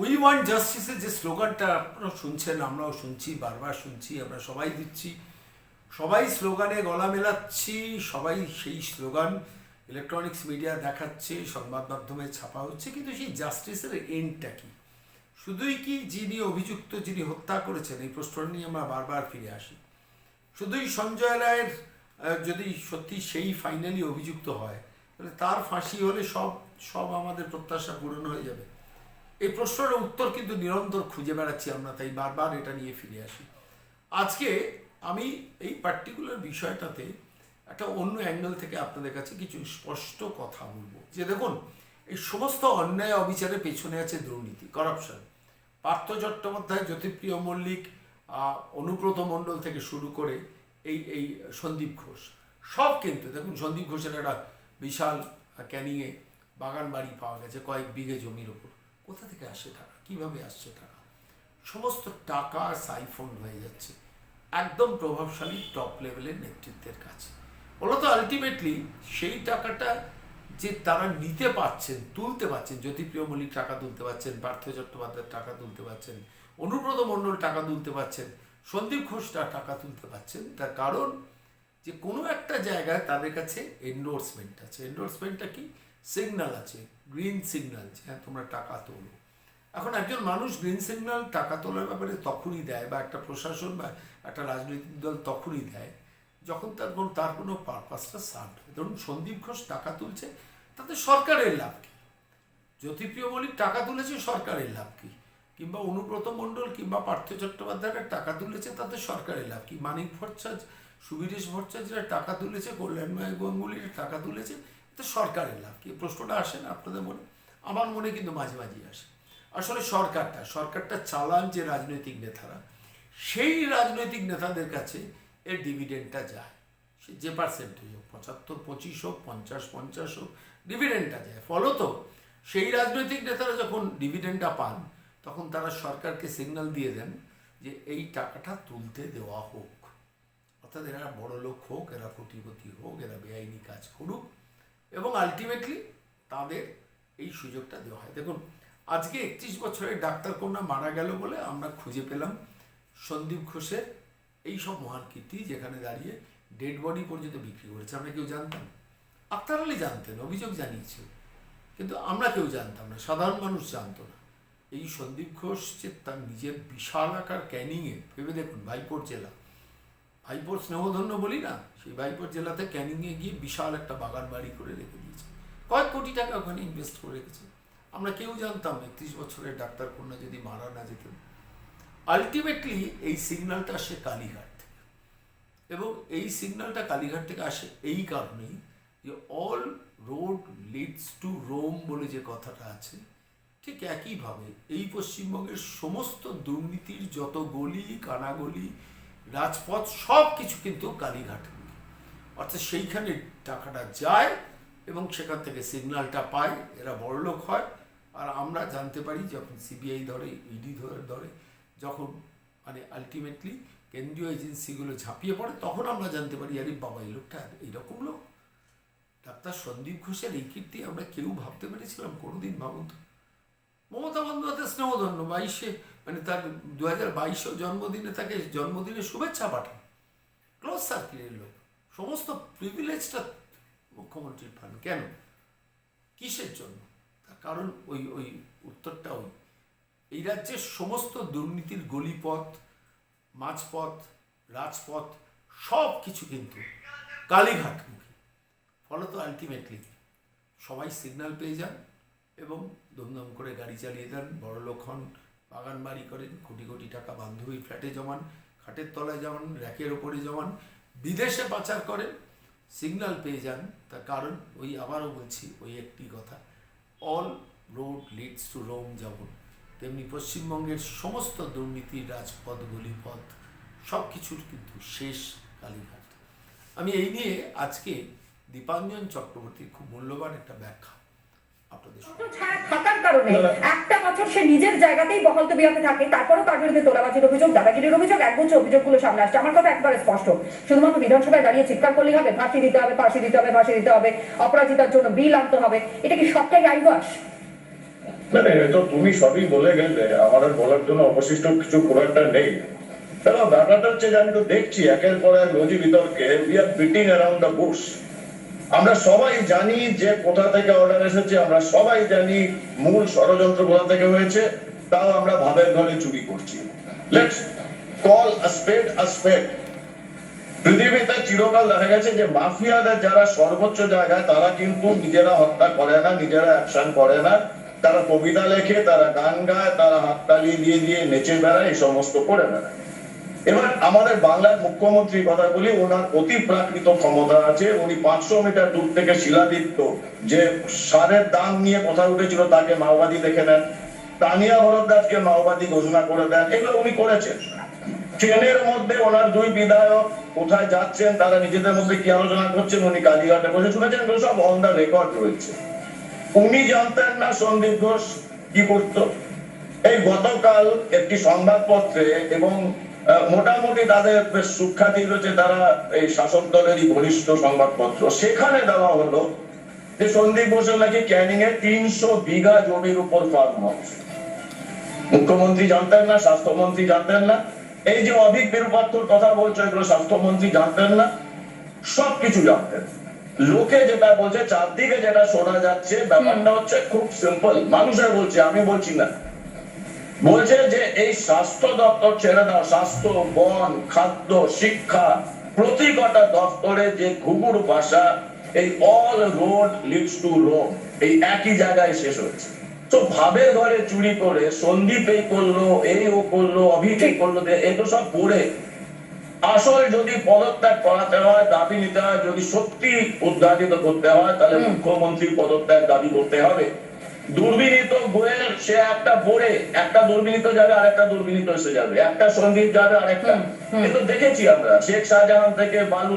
We want জাস্টিসের যে স্লোগানটা আপনারা শুনছেন, আমরাও শুনছি, বারবার শুনছি, আমরা সবাই দিচ্ছি। সবাই স্লোগানে গলা মেলাচ্ছি, সবাই সেই স্লোগান ইলেকট্রনিক্স মিডিয়া দেখাচ্ছে, সংবাদ মাধ্যমে ছাপা হচ্ছে, কিন্তু সেই জাস্টিসের এন্ডটা কি? শুধুই কি যিনি অভিযুক্ত, যিনি হত্যা করেছেন, এই প্রশ্নটা নিয়ে আমরা বারবার ফিরে আসি। শুধুই সঞ্জয় রায়ের যদি সত্যি সেই ফাইনালি অভিযুক্ত হয়, তাহলে তার ফাঁসি হলে সব সব আমাদের প্রত্যাশা পূরণ হয়ে যাবে। এই প্রশ্নের উত্তর কিন্তু নিরন্তর খুঁজে বেড়াচ্ছি আমরা, তাই বারবার এটা নিয়ে ফিরে আসি। আজকে আমি এই পার্টিকুলার বিষয়টাতে একটা অন্য অ্যাঙ্গেল থেকে আপনাদের কাছে কিছু স্পষ্ট কথা বলব। যে দেখুন, এই সমস্ত অন্যায় অবিচারের পেছনে আছে দুর্নীতি করাপশন পার্থ চট্টোপাধ্যায়, জ্যোতিপ্রিয় মল্লিক অনুব্রত মণ্ডল থেকে শুরু করে এই এই সন্দীপ ঘোষ, সব কিন্তু, দেখুন, সন্দীপ ঘোষের একটা বিশাল ক্যানিংয়ে বাগান বাড়ি পাওয়া গেছে কয়েক বিঘে জমির ওপর। কোথা থেকে আসছে টাকা? কীভাবে আসছে টাকা? সমস্ত টাকা সাইফোন হয়ে যাচ্ছে। একদম প্রভাবশালী টপ লেভেলের নেতৃত্বের কাছে। বলতো আলটিমেটলি সেই টাকাটা যে তারা নিতে পাচ্ছেন তুলতে পাচ্ছেন জ্যোতিপ্রিয় মল্লিক টাকা তুলতে পাচ্ছেন পার্থ চট্টোপাধ্যায় টাকা তুলতে পাচ্ছেন অনুব্রত মণ্ডল টাকা তুলতে পাচ্ছেন সন্দীপ ঘোষটা টাকা তুলতে পাচ্ছেন তার কারণ যে কোনো একটা জায়গায় তাদের কাছে এন্ডোর্সমেন্ট আছে। এন্ডোর্সমেন্টটা কি? সিগন্যাল আছে গ্রিন সিগন্যাল যে হ্যাঁ তোমরা টাকা তোলো। এখন একজন মানুষ গ্রিন সিগন্যাল টাকা তোলার ব্যাপারে তখনই দেয় বা একটা প্রশাসন বা একটা রাজনৈতিক দল তখনই দেয় যখন তার কোনো তার কোনো পারপাসটা সার্ভ হয়। ধরুন, সন্দীপ ঘোষ টাকা তুলছে, তাতে সরকারের লাভ কি? জ্যোতিপ্রিয় মল্লিক টাকা তুলেছে, সরকারের লাভ কি? কিংবা অনুব্রত মণ্ডল কিংবা পার্থ চট্টোপাধ্যায়রা টাকা তুলেছে, তাতে সরকারের লাভ কী? মানিক ভট্টাচ সুবীরেশ ভট্টাচার্যরা টাকা তুলেছে, কল্যাণময় গঙ্গুলির টাকা তুলেছে তো সরকারের লাভ কি? প্রশ্নটা আসে না আপনাদের মনে? আমার মনে কিন্তু মাঝে মাঝেই আসে। আসলে সরকারটা সরকারটা চালান যে রাজনৈতিক নেতারা, সেই রাজনৈতিক নেতাদের কাছে এর ডিভিডেন্ডটা যায়। সে যে পার্সেন্টেজ হোক, পঁচাত্তর, পঁচিশ হোক, পঞ্চাশ পঞ্চাশ হোক ডিভিডেন্ডটা যায়। ফলত সেই রাজনৈতিক নেতারা যখন ডিভিডেন্ডটা পান, তখন তারা সরকারকে সিগন্যাল দিয়ে দেন যে এই টাকাটা তুলতে দেওয়া হোক। অর্থাৎ এরা বড় লোক হোক, এরা কোটিপতি হোক, এরা বেআইনি কাজ করুক এবং আলটিমেটলি তাদের এই সুযোগটা দেওয়া হয়। দেখুন, আজকে একত্রিশ বছরের ডাক্তার কন্যা মারা গেল বলে আমরা খুঁজে পেলাম সন্দীপ ঘোষের এই সব মহান কীর্তি যেখানে দাঁড়িয়ে ডেড বডি পর্যন্ত বিক্রি করেছে। আমরা কেউ জানতাম আক্তার জানতেন, অভিযোগ জানিয়েছে কিন্তু আমরা কেউ জানতাম না, সাধারণ মানুষ জানতো না। এই সন্দীপ ঘোষ যে তার নিজের বিশাল আকার ক্যানিংয়ে, ভেবে দেখুন, ভাইপোর জেলা। ভাইপোর স্নেহধন্য বলি না, সেই ভাইপোর জেলাতে ক্যানিংয়ে গিয়ে বিশাল একটা বাগান বাড়ি করে রেখে দিয়েছে। কয়েক কোটি টাকা ওখানে ইনভেস্ট করে রেখেছে। আমরা কেউ জানতাম একত্রিশ বছরের ডাক্তার কন্যা যদি মারা না যেতেন। আলটিমেটলি এই সিগন্যালটা আসে কালীঘাট থেকে। এবং এই সিগন্যালটা কালীঘাট থেকে আসে এই কারণেই যে all road leads to Rome বলে যে কথাটা আছে, ঠিক একইভাবে এই পশ্চিমবঙ্গের সমস্ত দুর্নীতির যত গলি, কানাগলি রাজপথ সব কিছু কিন্তু কালীঘাট। অর্থাৎ সেইখানে টাকাটা যায় এবং সেখান থেকে সিগন্যালটা পায়, এরা বড়লোক হয়। আর আমরা জানতে পারি যখন সিবিআই ধরে, ইডি ধরে ধরে, যখন মানে আলটিমেটলি কেন্দ্রীয় এজেন্সিগুলো ঝাঁপিয়ে পড়ে, তখন আমরা জানতে পারি, আরে বাবা, এই লোকটা এইরকম লোক। ডাক্তার সন্দীপ ঘোষের এই কীর্তি আমরা কেউ ভাবতে পেরেছিলাম কোনোদিন ভাবুন মমতা বন্দ্যোপাধ্যায় স্নেহধন্য, বাইশে মানে তার দু হাজার বাইশেও জন্মদিনে তাকে জন্মদিনে শুভেচ্ছা পাঠান। ক্লোজ সার্কিটের লোক। সমস্ত প্রিভিলেজটা মুখ্যমন্ত্রীর পান। কেন? কিসের জন্য? তার কারণ ওই ওই উত্তরটা ওই। এই রাজ্যের সমস্ত দুর্নীতির গলিপথ, মাঝপথ, রাজপথ সব কিছু কিন্তু কালীঘাটমুখী। ফলত আলটিমেটলি সবাই সিগন্যাল পেয়ে যান এবং দমদম করে গাড়ি চালিয়ে দেন বড় লোক হন। বাগান বাড়ি করেন কোটি কোটি টাকা বান্ধবী ফ্ল্যাটে জমান খাটের তলায় জমান র্যাকের ওপরে জমান বিদেশে পাচার করেন সিগন্যাল পেয়ে যান। তার কারণ ওই আবারও বলছি ওই একটি কথা all road leads to Rome যেমন তেমনি পশ্চিমবঙ্গের সমস্ত দুর্নীতির রাজপথ গলিপথ সব কিছুর কিন্তু শেষ কালীঘাট। আমি এই নিয়ে আজকে দীপাঞ্জন চক্রবর্তীর খুব মূল্যবান একটা ব্যাখ্যা আপনাদের বছর সে নিজের জায়গাতেই বহল তবিয়াতে থাকে, তারপরেও তার বিরুদ্ধে তোলাবাজির অভিযোগ, দাদাগিরির অভিযোগ একগুচ্ছ অভিযোগগুলো সামনে আসছে। আমার কথা একবারে স্পষ্ট। শুধুমাত্র বিধানসভায় দাঁড়িয়ে চিৎকার করলেই হবে, ফাঁসি দিতে হবে, ফাঁসি দিতে হবে, ফাঁসি দিতে হবে, অপরাজিতার জন্য বিল আনতে হবে। এটা কি সবটাই আইবাস না না তো তুমি সবই বলে গেলে, আমার বলার জন্য অবশিষ্ট কিছু খুব একটা নেই। কারণ ব্যাপারটা হচ্ছে যে আমি তো দেখছি, একের পর এক রোজি বিতর্কে বিটিং অ্যারাউন্ড দ্য বুশ আমরা সবাই জানি যে কোথা থেকে অর্ডার এসেছে, আমরা সবাই জানি মূল ষড়যন্ত্র কোথা থেকে হয়েছে, তাও আমরা ভাবের ঘরে চুরি করছি। কল পৃথিবীতে চিরকাল দেখা গেছে যে মাফিয়াদের যারা সর্বোচ্চ জায়গায়, তারা কিন্তু নিজেরা হত্যা করে না, নিজেরা অ্যাকশন করে না। তারা কবিতা লেখে, তারা গান গায়, তারা হাততালি দিয়ে দিয়ে নেচে বেড়ায়, এই সমস্ত করে বেড়ায়। এবার আমাদের বাংলার মুখ্যমন্ত্রী কথা বলি, ওনার অতি প্রাকৃত ক্ষমতা আছে। উনি পাঁচশো মিটার দূর থেকে শিলাদিত্য যে সারের দাম নিয়ে কথা উঠেছিল, তাকে মাওবাদী দেখে নেন। তানিয়া ভরদ্বাজকে মাওবাদী ঘোষণা করে দেন। এগুলো উনি করেছেন। ট্রেনের মধ্যে ওনার দুই বিধায়ক কোথায় যাচ্ছেন, তারা নিজেদের মধ্যে কি আলোচনা করছেন, উনি কালীঘাটে বসে শুনেছেন। এগুলো সব অন দ্য রেকর্ড রয়েছে। উনি জানতেন না সন্দীপ ঘোষ কি করত। এই গতকাল একটি সংবাদপত্রে এবং মোটামুটি তাদের বেশ সুখ্যাতি রয়েছে তারা এই শাসক দলেরই ঘনিষ্ঠ সংবাদপত্র। সেখানে দেওয়া হলো যে সন্দীপ ঘোষের নাকি ক্যানিং এ তিনশো বিঘা জমির উপর ফার্ম হাউস। মুখ্যমন্ত্রী জানতেন না, স্বাস্থ্যমন্ত্রী জানতেন না। এই যে অধিক বিরূপাত্মর কথা বলছো, এগুলো স্বাস্থ্যমন্ত্রী জানতেন না। সবকিছু জানতেন। লোকে যেটা বলছে, চারদিকে যেটা শোনা যাচ্ছে, ব্যাপারটা হচ্ছে খুব সিম্পল মানুষের বলছে, আমি বলছি না। বলছে যে এই স্বাস্থ্য দপ্তর ছেড়ে দাও স্বাস্থ্য বন খাদ্য শিক্ষা প্রতি কটা দপ্তরে যে ঘুঘুর ভাষা এই all road leads to Rome এই একই জায়গায় শেষ হয়েছে। তো ভাবের ঘরে চুরি করে সন্দীপ এই করল এই ও করল অভিক এই করল এগুলো সব করে। আসল যদি পদত্যাগ করাতে হয় দাবি নিতে হয় যদি সত্যি উদ্ঘাটিত করতে হয় তাহলে মুখ্যমন্ত্রী পদত্যাগ দাবি করতে হবে। দুর্বিনীত গোয়েল সে একটা বোরে একটা দুর্বিনীত যাবে আরেকটা দুর্বিনীত এসে যাবে। একটা সন্দীপ যাবে আরেকটা। কিন্তু দেখেছি আমরা শেখ শাহজাহান থেকে বালু